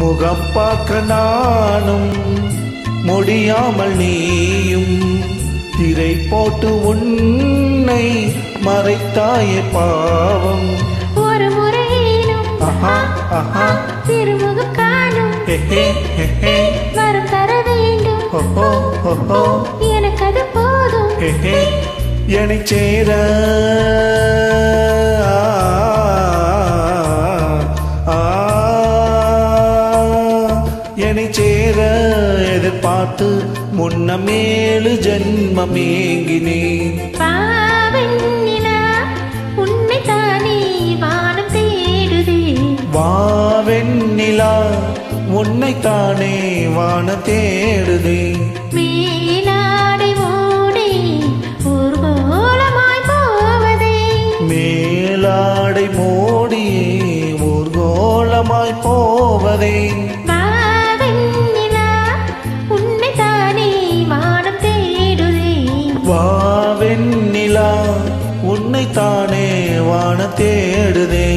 முகம் பார்க்க நானும் முடியாமல் நீயும். திரை போட்டு உன்னை மறைத்தாயே பாவம். ஒரு முறையிலும் திருமுகம் காணும் வரம் தர வேண்டும். எனக்கு அது போதும். என்னை சேர என்னை சேர எதிர்பார்த்து முன்ன மேலு ஜென்மம் ஏங்கினேன் பாவெண்ணிலா உன்னை தானே வானம் தேடுதே. வாவெண்ணிலா உன்னை தானே வான தேடுதே. மேலாடை ஓடி ஊர்கோலமாய் போவதே. வாவெண்ணிலா உன்னை தானே வான தேடுதே.